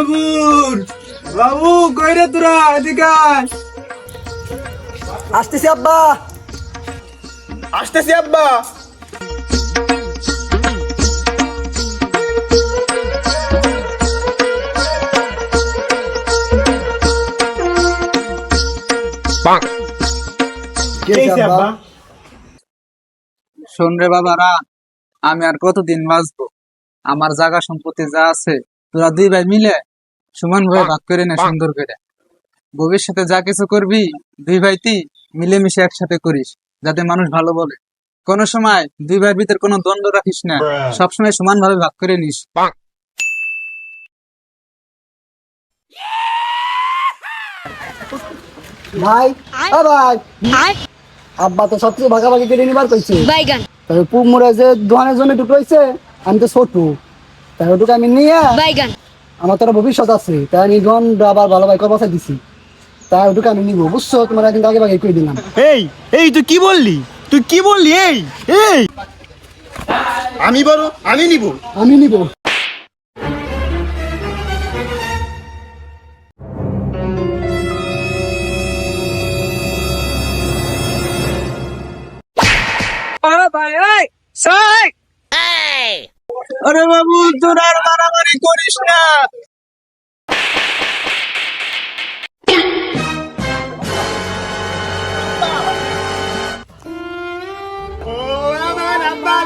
বাবুর। বাবু কই রে তোরা? এদিকে আসতেছি আব্বা। আসতেছি আব্বা। শোন রে বাবারা আমি আর কতদিন বাঁচবো? আমার জায়গা সম্পত্তি যা আছে তোরা দুই ভাই মিলে সমান ভাবে ভাগ করে নে সুন্দর করে। ভবিষ্যতে যা কিছু করবি দুই ভাই তুই মিলেমিশে একসাথে করিস যাতে মানুষ ভালো বলে। কোনো সময় দুই ভাইয়ের ভিতর কোনো দ্বন্দ্ব রাখিস না। সবসময় সমান ভাবে ভাগ করে নিস। ভাই ভাই। আব্বা তো সবকিছু ভাগাভাগি করে নিবার কইছে। বাইগান। তবে পুক মরে যে দোকানের জমি টুকরো হয়েছে আমি তো ছোট। তাই ওটুকু আমি নিয়ে বাইগান। আমার তো ভবিষ্যৎ আছে তাই আমি ধন আবার ভালো ভাই কথা দিছি। তাই ওটুকু আমি নিবো বুঝছ? তোমার কিন্তু আগে ভাগে কই দিলাম। এই এই তুই কি বললি? তুই কি বললি? এই এই। আমি বড় আমি নিব। আমি নিবো। আরে বাবু তোরা আর করিস না। ও আমার আব্বা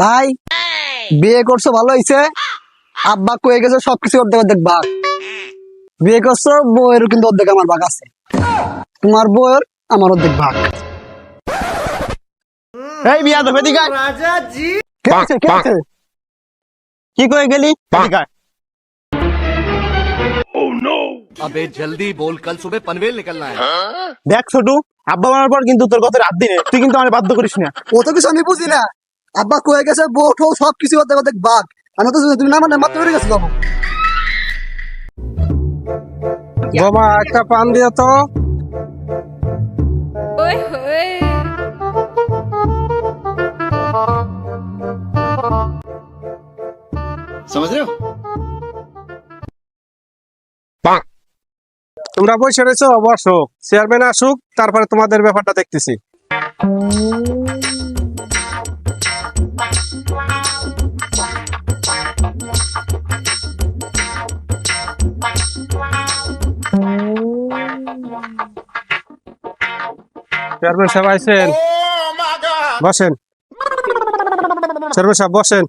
ভাই বিয়ে করছ ভালো হয়েছে আব্বা কয়ে গেছে সবকিছু অর্ধেক অর্ধেক বাঘ বিয়ে করছ বইয়েরও কিন্তু অর্ধেক আমার বাঘ আছে। তোমার বইয়ের আমার অর্ধেক বাঘ দেখ ছোটু আব্বা মানার পর কিন্তু তোর কথা রাত দিনে তুই কিন্তু আমার বাধ্য করিস না। ও তো কিছু আমি বুঝি না। আব্বা কয়ে গেছে বউ ঠৌ সবকিছু অর্ধেক অর্ধেক ভাগ আমি তো তুমি না মানে মাত্র হয়ে গেছো বাবু বাবা একটা পান দিয়ে তো। ওই হোয়ে তোমরা বসে রয়েছো বসো। চেয়ারম্যান আসুক তারপরে তোমাদের ব্যাপারটা দেখতেছি। চেয়ারম্যান সাহেব আইসেন বসেন। চেয়ারম্যান সাহেব বসেন।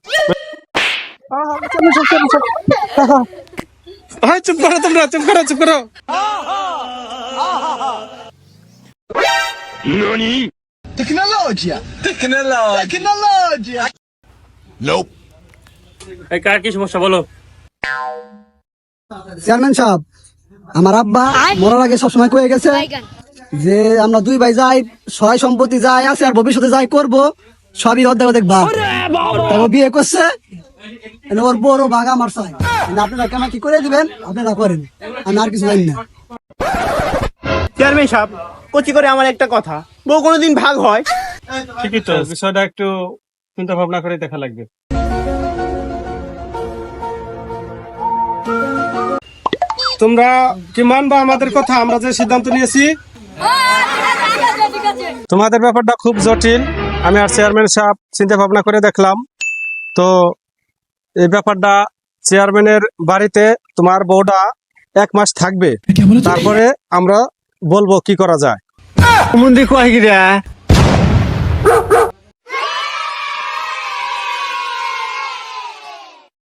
চুপ করো তোমরা চুপ করো চুপ করো। এই কার কি সমস্যা বলো। চেয়ারম্যান সাহেব আমার আব্বা মরার আগে সবসময় কয়ে গেছে যে আমরা দুই ভাই যাই সহায় সম্পত্তি যাই আছে আর ভবিষ্যতে যাই করব সবই অর্ধেক অর্ধেক ভাগ তারপর বিয়ে করছে ওর বড় ভাগ আমার চাই। এনে আপনারা কেন কি করে দিবেন আপনারা করেন আমি আর কিছু জানি না। চেয়ারম্যান সাহেব কচি করে আমার একটা কথা বউ কোনোদিন ভাগ হয়? ঠিকই তো বিষয়টা একটু চিন্তা ভাবনা করে দেখা লাগবে। তোমরা কি মানবা আমাদের কথা? আমরা যে সিদ্ধান্ত নিয়েছি তোমাদের ব্যাপারটা খুব জটিল। আমি আর চেয়ারম্যান সাহেব চিন্তা ভাবনা করে দেখলাম। তো এই ব্যাপারটা চেয়ারম্যানের বাড়িতে তোমার বউটা এক মাস থাকবে। তারপরে আমরা বলব কি করা যায়।